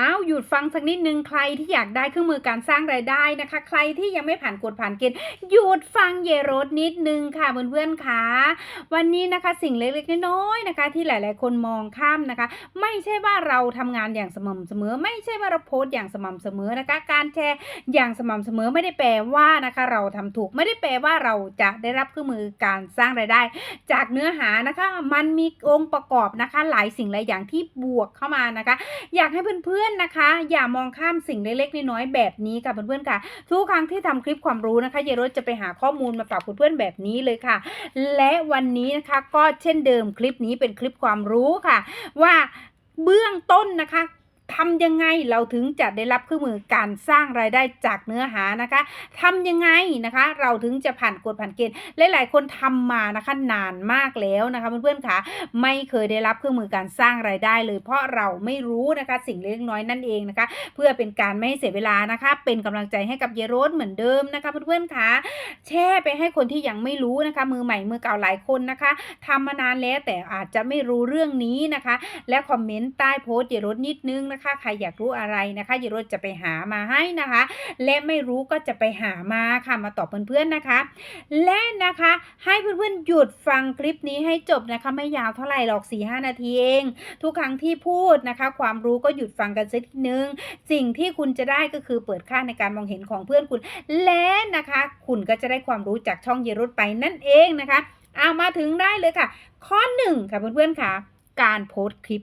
อ้าวหยุดฟังสักนิดนึงใครที่อยากได้เครื่องมือการสร้างรายได้นะคะ ใครที่ยังไม่ผ่านกฎผ่านเกณฑ์หยุดฟังเยโรดนิดนึงค่ะเพื่อนๆค่ะวันนี้นะคะสิ่งเล็กๆน้อยๆนะคะ ที่หลายๆคนมองข้ามนะคะ ไม่ใช่ว่าเราทำงานอย่างสม่ำเสมอ ไม่ใช่ว่าเราโพสต์อย่างสม่ำเสมอนะคะ การแชร์อย่างสม่ำเสมอไม่ได้แปลว่านะคะ เราทำถูกไม่ได้แปลว่าเราจะได้รับเครื่องมือการสร้างรายได้ จากเนื้อหานะคะมันมีองค์ประกอบนะคะ หลายสิ่งหลายอย่างที่บวกเข้ามานะคะ อยากให้เพื่อนๆื่อนนะคะ อย่ามองข้ามสิ่งเล็กๆน้อยๆแบบนี้ค่ะเพื่อนๆค่ะ ทุกครั้งที่ทำคลิปความรู้นะคะเยโรสจะไปหาข้อมูลมาฝากเพื่อนๆแบบนี้เลยค่ะ และวันนี้นะคะก็เช่นเดิมคลิปนี้เป็นคลิปความรู้ค่ะ ว่าเบื้องต้นนะคะ ทำยังไงเราถึงจะได้รับเครื่องมือการสร้างรายได้จากเนื้อหานะคะทำยังไงนะคะ เราถึงจะผ่านกฎผ่านเกณฑ์หลายๆ คนทำมานะคะนานมากแล้วนะคะเพื่อนๆค่ะไม่เคยได้รับเครื่องมือการสร้างรายได้เลย เพราะเราไม่รู้นะคะสิ่งเล็กน้อยนั่นเองนะคะ เพื่อเป็นการไม่ให้เสียเวลานะคะ เป็นกำลังใจให้กับเยโรสเหมือนเดิมนะคะเพื่อนๆค่ะแชร์ไปให้คนที่ยังไม่รู้นะคะ มือใหม่มือเก่าหลายคนนะคะทำมานานแล้วแต่อาจจะไม่รู้เรื่องนี้นะคะ และคอมเมนต์ใต้โพสต์เยโรสนิดนึงนะคะใครอยากรู้อะไรนะคะเยโรสจะไปหามาให้นะคะ และไม่รู้ก็จะไปหามาค่ะมาตอบเพื่อนๆนะคะ และนะคะให้เพื่อนๆหยุดฟังคลิปนี้ให้จบนะคะไม่ยาวเท่าไหร่หรอก4 5นาทีเอง ทุกครั้งที่พูดนะคะ ความรู้ก็หยุดฟังกันสักนิดนึง สิ่งที่คุณจะได้ก็คือเปิดค่าในการมองเห็นของเพื่อนคุณ และนะคะ คุณก็จะได้ความรู้จากช่องเยรุตไปนั่นเองนะคะเอามาถึงได้เลยค่ะ ข้อหนึ่งค่ะเพื่อนๆค่ะ การโพสต์คลิป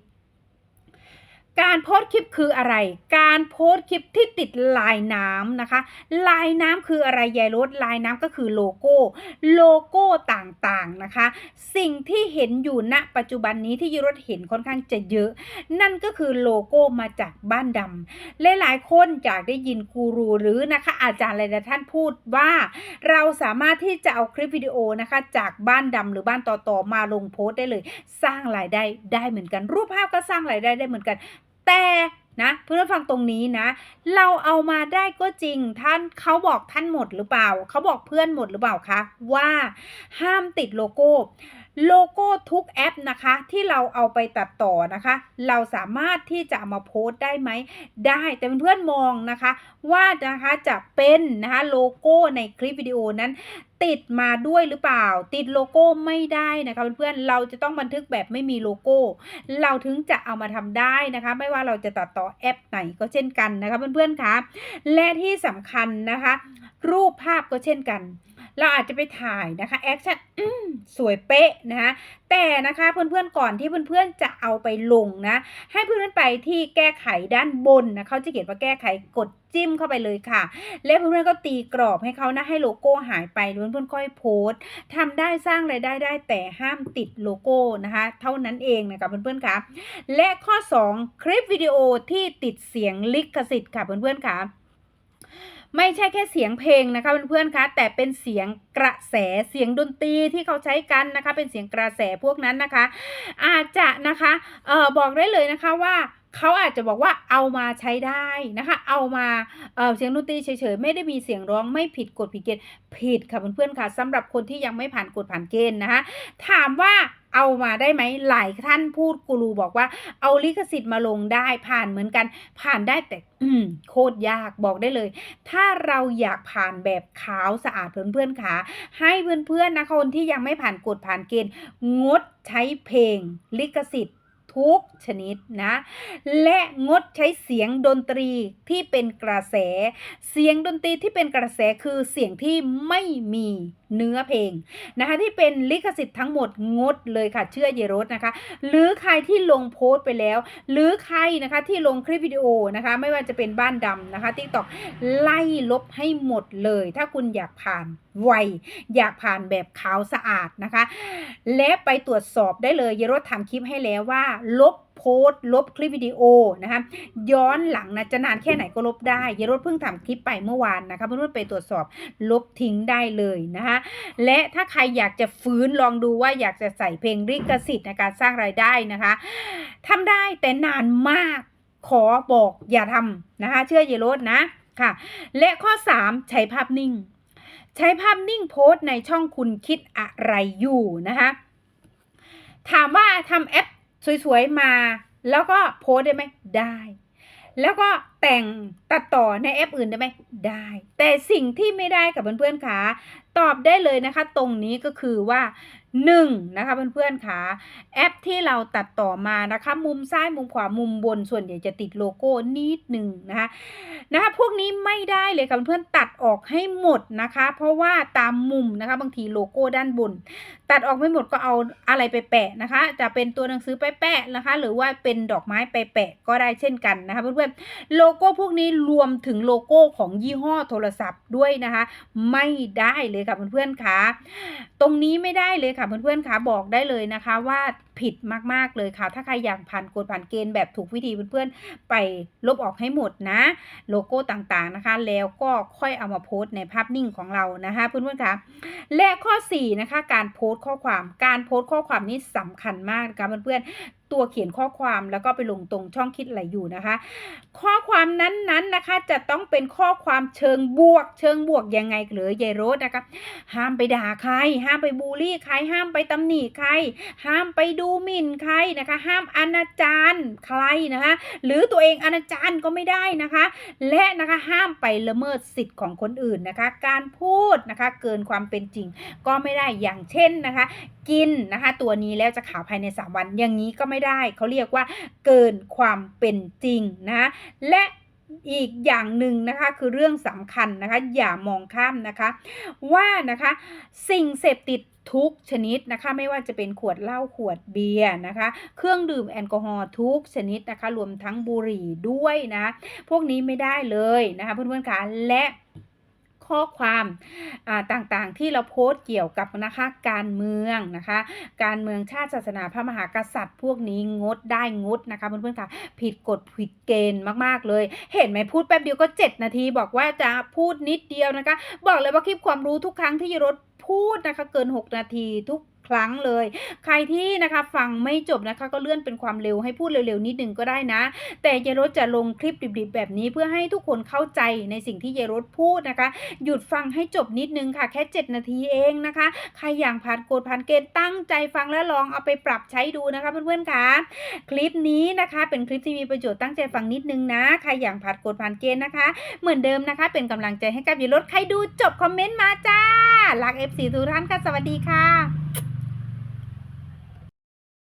การโพสคลิปคืออะไร การโพสคลิปที่ติดลายน้ำนะคะ ลายน้ำคืออะไรยายรถลายน้ำก็คือโลโก้ โลโก้ต่างๆนะคะ สิ่งที่เห็นอยู่ณปัจจุบันนี้ที่ยายรถเห็นค่อนข้างจะเยอะ นั่นก็คือโลโก้มาจากบ้านดำหลายๆคนอยากได้ยินกูรูหรือนะคะอาจารย์หลายๆท่านพูดว่า เราสามารถที่จะเอาคลิปวิดีโอนะคะ จากบ้านดำหรือบ้านต่อๆมาลงโพสได้เลย สร้างรายได้ได้เหมือนกัน รูปภาพก็สร้างรายได้ได้เหมือนกัน แต่นะเพื่อนฟังตรงนี้นะ เราเอามาได้ก็จริงท่านเขาบอกท่านหมดหรือเปล่า เขาบอกเพื่อนหมดหรือเปล่าคะว่าห้ามติดโลโก้ โลโก้ทุกแอปนะคะที่เราเอาไปตัดต่อนะคะ เราสามารถที่จะมาโพสต์ได้ไหมได้แต่เพื่อนๆมองนะคะว่านะคะจะเป็นนะคะโลโก้ในคลิปวิดีโอนั้นติดมาด้วยหรือเปล่า ติดโลโก้ไม่ได้นะคะเพื่อนๆเราจะต้องบันทึกแบบไม่มีโลโก้ เราถึงจะเอามาทำได้นะคะ ไม่ว่าเราจะตัดต่อแอปไหนก็เช่นกันนะคะเพื่อนๆคะและที่สำคัญนะคะ รูปภาพก็เช่นกัน เราอาจจะไปถ่ายนะคะแอคชั่นสวยเป๊ะนะคะแต่นะคะเพื่อนๆก่อนที่เพื่อนๆจะเอาไปลงนะ ให้เพื่อนๆไปที่แก้ไขด้านบนนะเขาจะเขียนว่าแก้ไขกดจิ้มเข้าไปเลยค่ะ แล้วเพื่อนๆก็ตีกรอบให้เขานะให้โลโก้หายไปเพื่อนๆค่อยโพสต์ทำได้สร้างรายได้ได้แต่ห้ามติดโลโก้นะคะ เท่านั้นเองนะคะเพื่อนๆค่ะและข้อ 2 คลิปวิดีโอที่ติดเสียงลิขสิทธิ์ค่ะเพื่อนๆค่ะ ไม่ใช่แค่เสียงเพลงนะคะเพื่อนๆคะแต่เป็นเสียงกระแสเสียงดนตรีที่เขาใช้กันนะคะ เป็นเสียงกระแสพวกนั้นนะคะ อาจจะนะคะเออบอกได้เลยนะคะว่า เขาอาจจะบอกว่าเอามาใช้ได้นะคะ เอามาเเสียงดนตรีเฉยๆ ไม่ได้มีเสียงร้องไม่ผิดกฎผิดเกณฑ์ผิดค่ะเพื่อนๆค่ะสำหรับคนที่ยังไม่ผ่านกฎผ่านเกณฑ์นะคะ ถามว่าเอามาได้ไหมหลายท่านพูดกูรูบอกว่าเอาลิขสิทธิ์มาลงได้ผ่านเหมือนกัน ผ่านได้แต่อืโคตรยากบอกได้เลย ถ้าเราอยากผ่านแบบขาวสะอาดเพื่อนๆค่ะให้เพื่อนๆนะคนที่ยังไม่ผ่านกฎผ่านเกณฑ์งดใช้เพลงลิขสิทธิ์ ทุกชนิดนะ และงดใช้เสียงดนตรีที่เป็นกระแส เสียงดนตรีที่เป็นกระแสคือเสียงที่ไม่มี เนื้อเพลงนะคะที่เป็นลิขสิทธิ์ทั้งหมดงดเลยค่ะเชื่อเยโรสนะคะ หรือใครที่ลงโพสต์ไปแล้ว หรือใครนะคะที่ลงคลิปวิดีโอนะคะไม่ว่าจะเป็นบ้านดำนะคะทิกตอกไล่ลบให้หมดเลย ถ้าคุณอยากผ่านไวอยากผ่านแบบขาวสะอาดนะคะ และไปตรวจสอบได้เลยเยโรสทำคลิปให้แล้วว่าลบ โพสต์ลบคลิปวิดีโอนะคะย้อนหลังนะจะนานแค่ไหนก็ลบได้เยรสเพิ่งทำคลิปไปเมื่อวานนะคะเพื่อนๆไปตรวจสอบลบทิ้งได้เลยนะคะและถ้าใครอยากจะฟื้นลองดูว่าอยากจะใส่เพลงลิขสิทธิ์ในการสร้างรายได้นะคะทำได้แต่นานมากขอบอกอย่าทำนะคะเชื่อเยโรสนะค่ะ และข้อ 3 ใช้ภาพนิ่ง ใช้ภาพนิ่งโพสต์ในช่องคุณคิดอะไรอยู่นะคะถามว่าทำแอป สวยๆมา แล้วก็โพสได้ไหมได้ แล้วก็ แต่งตัดต่อในแอปอื่นได้ไหมได้ แต่สิ่งที่ไม่ได้กับเพื่อนๆขาตอบได้เลยนะคะ ตรงนี้ก็คือว่า1นะคะเพื่อนๆขาแอปที่เราตัดต่อมานะคะ มุมซ้ายมุมขวามุมบนส่วนใหญ่จะติดโลโก้นิดหนึ่งนะคะนะคะพวกนี้ไม่ได้เลยค่ะเพื่อนๆตัดออกให้หมดนะคะ เพราะว่าตามมุมนะคะบางทีโลโก้ด้านบน ตัดออกไม่หมดก็เอาอะไรไปแปะนะคะ จะเป็นตัวหนังสือไปแปะนะคะ หรือว่าเป็นดอกไม้ไปแปะก็ได้เช่นกันนะคะเพื่อนๆโลโก้พวกนี้รวมถึงโลโก้ของยี่ห้อโทรศัพท์ด้วยนะคะ ไม่ได้เลยค่ะเพื่อนๆค่ะตรงนี้ไม่ได้เลยค่ะเพื่อนๆค่ะบอกได้เลยนะคะว่าผิดมากๆเลยค่ะ ถ้าใครอยากผ่านกฎผ่านเกณฑ์แบบถูกวิธีเพื่อนๆ ไปลบออกให้หมดนะ โลโก้ต่างๆนะคะ แล้วก็ค่อยเอามาโพสต์ในภาพนิ่งของเรานะคะเพื่อนๆค่ะและข้อ4นะคะการโพสต์ข้อความการโพสต์ข้อความนี้สำคัญมากนะคะเพื่อนๆ ตัวเขียนข้อความแล้วก็ไปลงตรงช่องคิดอะไรอยู่นะคะ ข้อความนั้นๆนะคะจะต้องเป็นข้อความเชิงบวก เชิงบวกยังไงหรือยายโรสนะคะห้ามไปด่าใคร ห้ามไปบูลลี่ใครห้ามไปตำหนิใคร ห้ามไปดูหมิ่นใครนะคะ ห้ามอนาจารใครนะคะหรือตัวเองอนาจารก็ไม่ได้นะคะ และนะคะห้ามไปละเมิดสิทธิ์ของคนอื่นนะคะ การพูดนะคะเกินความเป็นจริงก็ไม่ได้อย่างเช่นนะคะกินนะคะ ตัวนี้แล้วจะขาวภายใน 3 วัน อย่างนี้ก็ไม่ได้เขาเรียกว่าเกินความเป็นจริงนะและอีกอย่างหนึ่งนะคะคือเรื่องสำคัญนะคะ อย่ามองข้ามนะคะ ว่านะคะสิ่งเสพติดทุกชนิดนะคะ ไม่ว่าจะเป็นขวดเหล้าขวดเบียร์นะคะ เครื่องดื่มแอลกอฮอล์ทุกชนิดนะคะ รวมทั้งบุหรี่ด้วยนะ พวกนี้ไม่ได้เลยนะคะเพื่อนๆคะและ ข้อความต่างๆที่เราโพสต์เกี่ยวกับนะคะการเมืองนะคะการเมืองชาติศาสนาพระมหากษัตริย์ พวกนี้งดได้งดนะคะเพื่อนๆค่ะผิดกฎผิดเกณฑ์มากๆเลย เห็นไหมพูดแป๊บเดียวก็ 7 นาที บอกว่าจะพูดนิดเดียวนะคะ บอกเลยว่าคลิปความรู้ทุกครั้งที่ยรถพูดนะคะเกิน 6 นาทีทุก รั้งเลย ใครที่นะคะฟังไม่จบนะคะก็เลื่อนเป็นความเร็วให้พูดเร็วๆนิดนึงก็ได้นะ แต่เยรถจะลงคลิปดิบๆ แบบนี้เพื่อให้ทุกคนเข้าใจในสิ่งที่เยรถพูดนะคะ หยุดฟังให้จบนิดนึงค่ะ แค่ 7 นาทีเองนะคะ ใครอย่างผ่านกฎผ่านเกณฑ์ตั้งใจฟังและลองเอาไปปรับใช้ดูนะคะเพื่อนๆค่ะคลิปนี้นะคะเป็นคลิปที่มีประโยชน์ตั้งใจฟังนิดนึงนะ ใครอย่างผ่านกฎผ่านเกณฑ์นะคะ เหมือนเดิมนะคะ เป็นกำลังใจให้กับเยรถใครดูจบคอมเมนต์มาจ้ารัก FC ทุกท่านค่ะสวัสดีค่ะ